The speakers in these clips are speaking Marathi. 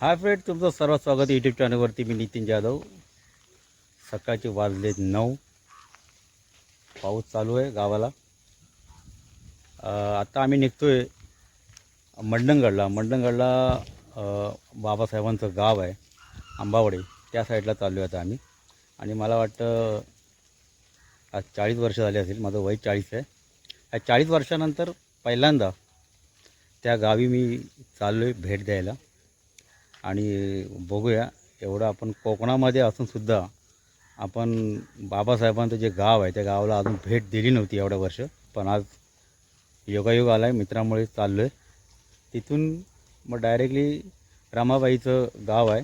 हाय फ्रेंड तुमचं सर्व स्वागत यूट्यूब चॅनलवरती मी नितीन जाधव. सकाळचे वाजले नऊ. पाऊस चालू आहे गावाला. आता आम्ही निघतो आहे मंडणगडला मंडणगडला बाबासाहेबांचं गाव आहे आंबावडे. त्या साईडला चाललो आहे आता आम्ही. आणि मला वाटतं आज चाळीस वर्ष झाली असेल. माझं वय चाळीस आहे. या चाळीस वर्षानंतर पहिल्यांदा त्या गावी मी चाललो आहे भेट द्यायला. आणि बघूया एवढं आपण कोकणामध्ये असूनसुद्धा आपण बाबासाहेबांचं जे गाव आहे त्या गावाला अजून भेट दिली नव्हती एवढ्या वर्ष पण आज योगायोग आला आहे मित्रामुळे चाललो आहे तिथून मग डायरेक्टली रमाबाईचं गाव आहे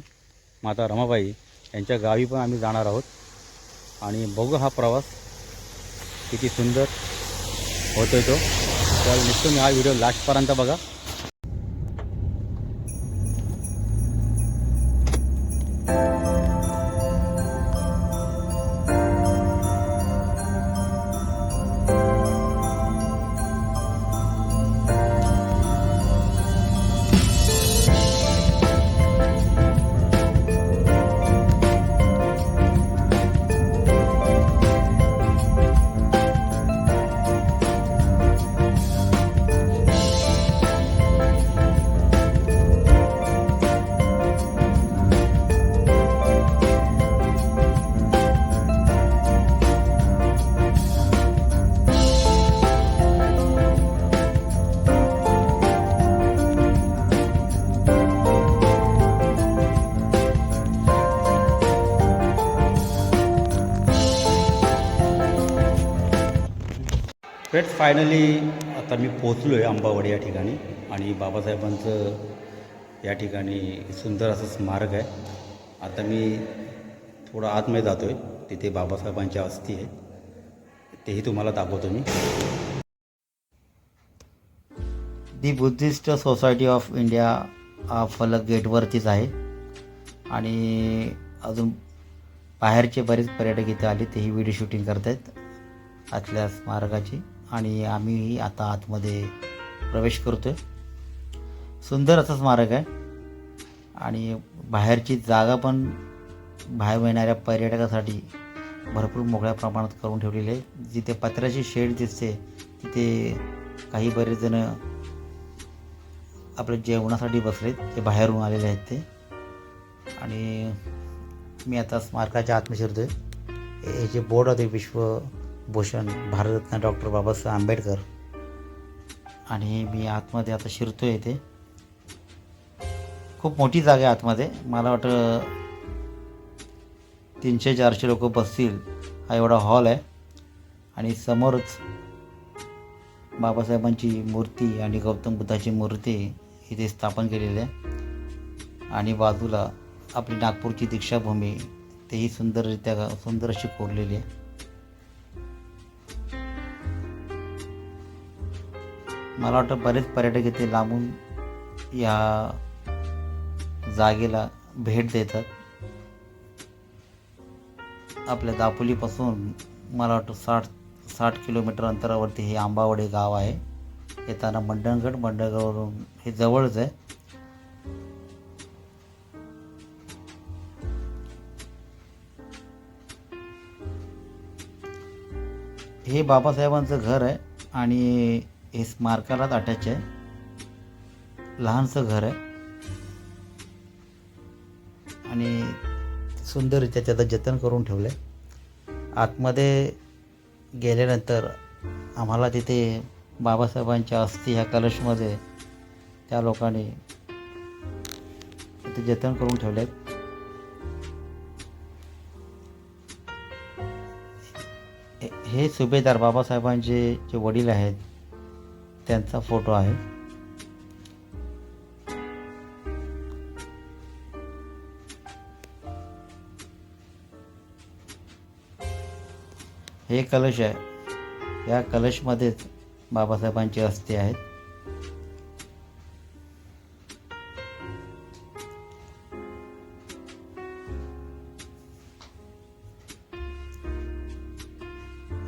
माता रमाबाई यांच्या गावी पण आम्ही जाणार आहोत. आणि बघू हा प्रवास किती सुंदर होतो तो. तर निघतो मी हा व्हिडिओ लास्टपर्यंत बघा. फ्रेंड्स फायनली आता मी पोचलो आहे अंबावडी या ठिकाणी आणि बाबासाहेबांचं या ठिकाणी सुंदर असं स्मारक आहे. आता मी थोडं आतमध्ये जातो आहे तिथे बाबासाहेबांची अस्थी आहे. तेही तुम्हाला दाखवतो मी. The Buddhist society of India हा फलक गेटवरतीच आहे. आणि अजून बाहेरचे बरेच पर्यटक इथे आले तेही व्हिडिओ शूटिंग करत आहेत आतल्या स्मारकाची. आणि आम्ही आता आतमध्ये प्रवेश करतो आहे सुंदर असं स्मारक आहे. आणि बाहेरची जागा पण बाहेर येणाऱ्या पर्यटकासाठी भरपूर मोकळ्या प्रमाणात करून ठेवलेली आहे. जिथे पत्र्याची शेड दिसते तिथे काही बरेच जण आपल्या जेवणासाठी बसलेत ते बाहेरून आलेले आहेत ते. आणि मी आता स्मारकाच्या आतमध्ये शिरतो आहे हे जे बोर्ड होते भूषण भारतरत्न डॉक्टर बाबासाहेब आंबेडकर. आणि मी आतमध्ये आता शिरतो आहे ते खूप मोठी जागा आहे आतमध्ये. मला वाटतं तीनशे चारशे लोक बसतील हा एवढा हॉल आहे. आणि समोरच बाबासाहेबांची मूर्ती आणि गौतम बुद्धाची मूर्ती इथे स्थापन केलेली आहे. आणि बाजूला आपली नागपूरची दीक्षाभूमी तेही सुंदररित्या सुंदर अशी कोरलेली आहे. मला वाटतं बरेच पर्यटक इथे लांबून या जागेला भेट देतात. आपल्या दापोलीपासून मला वाटतं साठ साठ किलोमीटर अंतरावरती हे आंबावडे गाव आहे. येताना मंडणगड मंडणगडवरून हे जवळच आहे. हे बाबासाहेबांचं घर आहे आणि हे स्मारकालाच अटॅच आहे. लहानसं घर आहे. आणि सुंदररित्या त्याचं जतन करून ठेवलं आहे आतमध्ये गेल्यानंतर आम्हाला तिथे बाबासाहेबांच्या अस्थी ह्या कलशमध्ये त्या लोकांनी तिथे जतन करून ठेवले आहेत हे- हे सुभेदार बाबासाहेबांचे जे वडील आहेत त्यांचा फोटो आहे. हे कलश आहे. या कलशमध्येच बाबासाहेबांची अस्थी आहेत.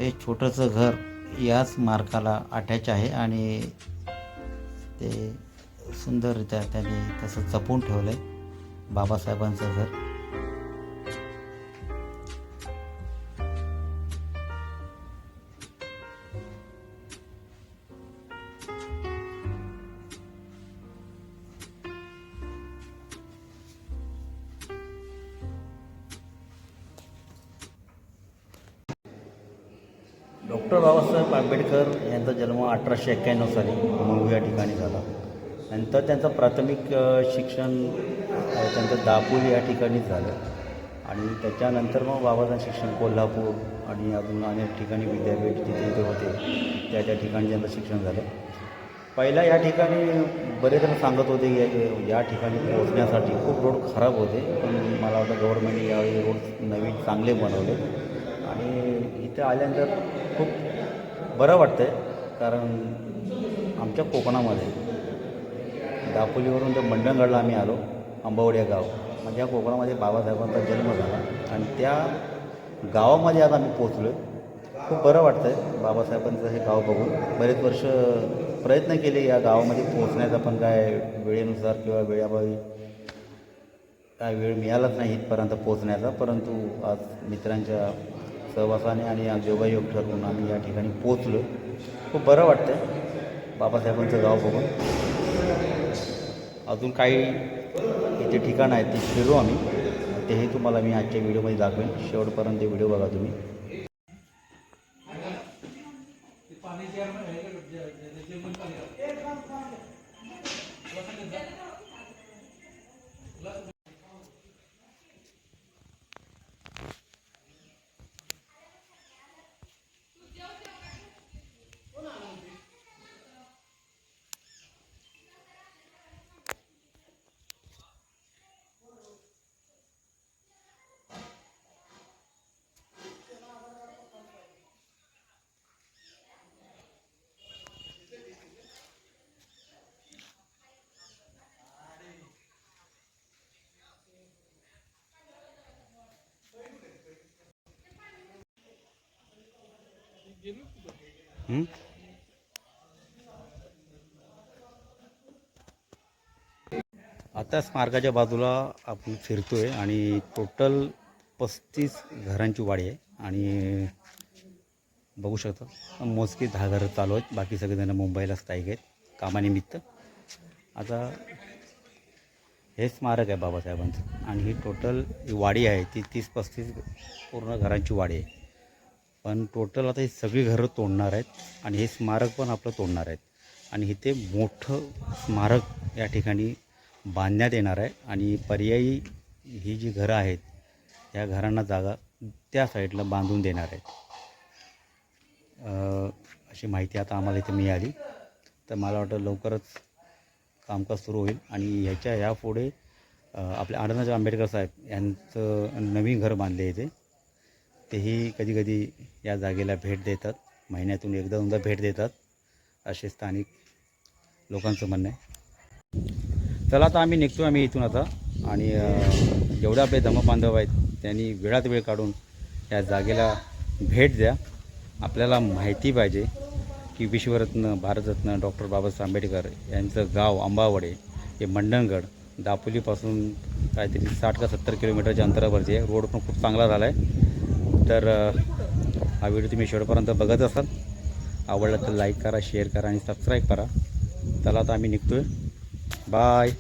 हे छोटंसं घर याच मार्काला अटॅच आहे आणि ते सुंदररित्या त्याने तसं जपून ठेवलं आहे बाबासाहेबांचं घर. डॉक्टर बाबासाहेब आंबेडकर यांचा जन्म अठराशे एक्क्याण्णव साली मंगू या ठिकाणी झाला. नंतर त्यांचं प्राथमिक शिक्षण त्यांचं दापोली या ठिकाणी झालं. आणि त्याच्यानंतर मग बाबाचं शिक्षण कोल्हापूर आणि अजून अनेक ठिकाणी विद्यापीठ जिथे ते होते त्या त्या ठिकाणी त्यांचं शिक्षण झालं. पहिला या ठिकाणी बरेच जण सांगत होते की या- या ठिकाणी पोहोचण्यासाठी खूप रोड खराब होते. पण मला वाटतं गव्हर्नमेंटने यावेळी रोड नवीन चांगले बनवले. आणि इथं आल्यानंतर खूप बरं वाटतं आहे कारण आमच्या कोकणामध्ये दापोलीवरून तर मंडणगडला आम्ही आलो आंबवड्या गाव. म्हणजे या कोकणामध्ये बाबासाहेबांचा जन्म झाला आणि त्या गावामध्ये आज आम्ही पोचलो आहे खूप बरं वाटतं आहे बाबासाहेबांचं हे गाव बघून. बरेच वर्ष प्रयत्न केले या गावामध्ये पोहोचण्याचा पण काय वेळेनुसार किंवा वेळाभावी काय वेळ मिळालाच नाही इथपर्यंत पोहोचण्याचा. परंतु आज मित्रांच्या सहवासाने आणि योगायोग ठरवून आम्ही या ठिकाणी पोचलो खूप बरं वाटतं आहे बाबासाहेबांचं गाव बघून. अजून काही इथे ठिकाणं आहेत ते फिरू आम्ही. तेही तुम्हाला मी आजच्या व्हिडिओमध्ये दाखवेन. शेवटपर्यंत ते व्हिडिओ बघा तुम्ही. हं? आता स्मारकाच्या बाजूला आपण फिरतोय आणि टोटल पस्तीस घरांची वाडी आहे आणि बघू शकता मोजकी दहा घरं चालू आहेत. बाकी सगळेजण मुंबईला स्थायिक आहेत कामानिमित्त. आता हे स्मारक आहे बाबासाहेबांचं. आणि ही टोटल ही वाडी आहे ती तीस पस्तीस पूर्ण घरांची वाडी आहे. पण टोटल आता ही सगळी घरं तोडणार आहेत आणि हे स्मारक पण आपलं तोडणार आहेत. आणि इथे मोठं स्मारक या ठिकाणी बांधण्यात येणार आहे आणि पर्यायी ही जी घरं आहेत या घरांना जागा त्या साईडला बांधून देणार आहेत. अशी माहिती आता आम्हाला इथे मिळाली. तर मला वाटतं लवकरच कामकाज सुरू होईल आणि ह्याच्या ह्यापुढे आपले आनंदराज आंबेडकर साहेब यांचं नवीन घर बांधले इथे. तेही कधी कधी या जागेला भेट देतात. महिन्यातून एकदा दोनदा भेट देतात. असे स्थानिक लोकांचं म्हणणं आहे. चला आता आम्ही निघतो आम्ही इथून आता. आणि जेवढे आपले धमबांधव आहेत त्यांनी वेळात वेळ काढून या जागेला भेट द्या. आपल्याला माहिती पाहिजे की विश्वरत्न भारतरत्न डॉक्टर बाबासाहेब आंबेडकर यांचं गाव अंबावडे हे मंडणगड दापोलीपासून काहीतरी साठ का सत्तर किलोमीटरच्या अंतरावरती आहे. रोड पण खूप चांगला झाला आहे तर हा व्हिडिओ तुम्ही शेवटपर्यंत बघत असाल. आवडला तर लाईक करा शेअर करा आणि सबस्क्राईब करा. चला आता आम्ही निघतो आहे बाय